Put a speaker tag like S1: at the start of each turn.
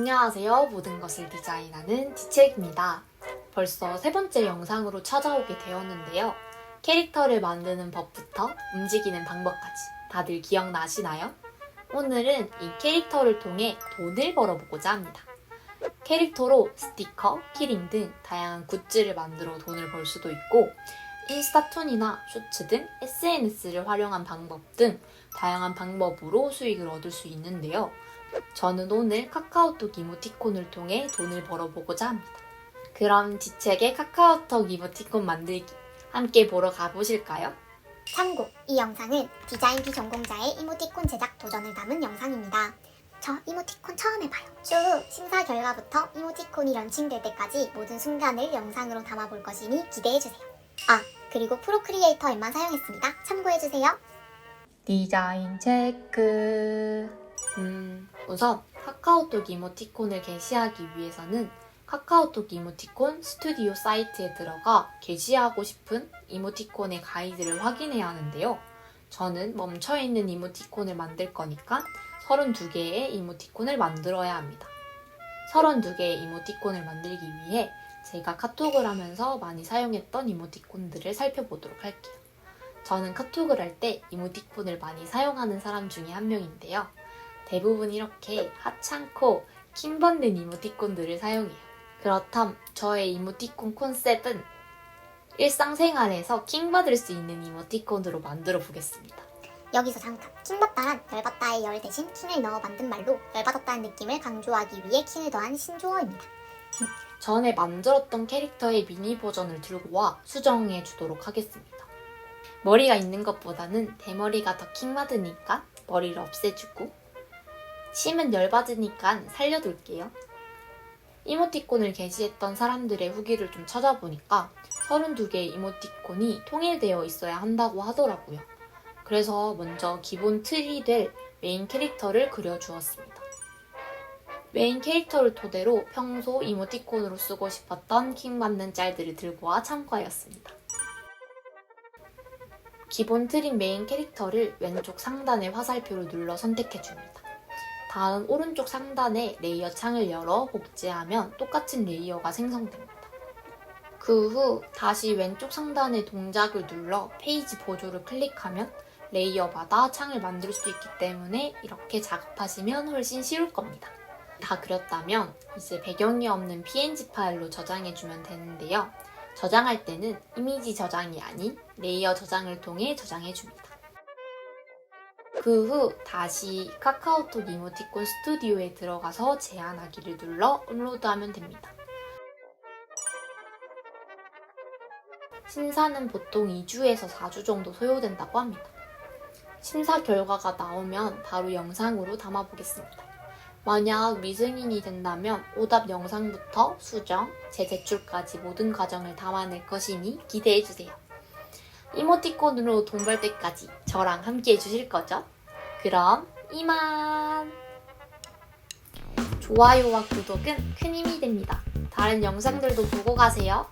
S1: 안녕하세요. 모든 것을 디자인하는 디책입니다. 벌써 세 번째 영상으로 찾아오게 되었는데요. 캐릭터를 만드는 법부터 움직이는 방법까지 다들 기억나시나요? 오늘은 이 캐릭터를 통해 돈을 벌어보고자 합니다. 캐릭터로 스티커, 키링 등 다양한 굿즈를 만들어 돈을 벌 수도 있고 인스타툰이나 쇼츠 등 SNS를 활용한 방법 등 다양한 방법으로 수익을 얻을 수 있는데요. 저는 오늘 카카오톡 이모티콘을 통해 돈을 벌어보고자 합니다. 그럼 지책의 카카오톡 이모티콘 만들기 함께 보러 가보실까요?
S2: 참고, 이 영상은 디자인 비 전공자의 이모티콘 제작 도전을 담은 영상입니다. 저 이모티콘 처음 해봐요. 추후 심사 결과부터 이모티콘이 런칭될 때까지 모든 순간을 영상으로 담아볼 것이니 기대해주세요. 아, 그리고 프로크리에이터 앱만 사용했습니다. 참고해주세요.
S1: 디자인 체크. 음, 우선 카카오톡 이모티콘을 게시하기 위해서는 카카오톡 이모티콘 스튜디오 사이트에 들어가 게시하고 싶은 이모티콘의 가이드를 확인해야 하는데요. 저는 멈춰있는 이모티콘을 만들 거니까 32개의 이모티콘을 만들어야 합니다. 32개의 이모티콘을 만들기 위해 제가 카톡을 하면서 많이 사용했던 이모티콘들을 살펴보도록 할게요. 저는 카톡을 할 때 이모티콘을 많이 사용하는 사람 중에 한 명인데요. 대부분 이렇게 하찮고 킹받는 이모티콘들을 사용해요. 그렇담 저의 이모티콘 컨셉은 일상생활에서 킹받을 수 있는 이모티콘으로 만들어 보겠습니다.
S2: 여기서 잠깐, 킹받다란 열받다의 열 대신 킹을 넣어 만든 말로 열받았다는 느낌을 강조하기 위해 킹을 더한 신조어입니다.
S1: 전에 만들었던 캐릭터의 미니 버전을 들고 와 수정해 주도록 하겠습니다. 머리가 있는 것보다는 대머리가 더 킹받으니까 머리를 없애주고 심은 열받으니까 살려둘게요. 이모티콘을 게시했던 사람들의 후기를 좀 찾아보니까 32개의 이모티콘이 통일되어 있어야 한다고 하더라고요. 그래서 먼저 기본 틀이 될 메인 캐릭터를 그려주었습니다. 메인 캐릭터를 토대로 평소 이모티콘으로 쓰고 싶었던 킹받는 짤들을 들고 와 참고하였습니다. 기본 틀인 메인 캐릭터를 왼쪽 상단의 화살표를 눌러 선택해줍니다. 다음 오른쪽 상단에 레이어 창을 열어 복제하면 똑같은 레이어가 생성됩니다. 그 후 다시 왼쪽 상단의 동작을 눌러 페이지 보조를 클릭하면 레이어마다 창을 만들 수 있기 때문에 이렇게 작업하시면 훨씬 쉬울 겁니다. 다 그렸다면 이제 배경이 없는 png 파일로 저장해주면 되는데요. 저장할 때는 이미지 저장이 아닌 레이어 저장을 통해 저장해줍니다. 그 후 다시 카카오톡 이모티콘 스튜디오에 들어가서 제안하기를 눌러 업로드하면 됩니다. 심사는 보통 2주에서 4주 정도 소요된다고 합니다. 심사 결과가 나오면 바로 영상으로 담아보겠습니다. 만약 미승인이 된다면 오답 영상부터 수정, 재제출까지 모든 과정을 담아낼 것이니 기대해주세요. 이모티콘으로 돈 벌 때까지 저랑 함께 해주실 거죠? 그럼 이만! 좋아요와 구독은 큰 힘이 됩니다. 다른 영상들도 보고 가세요.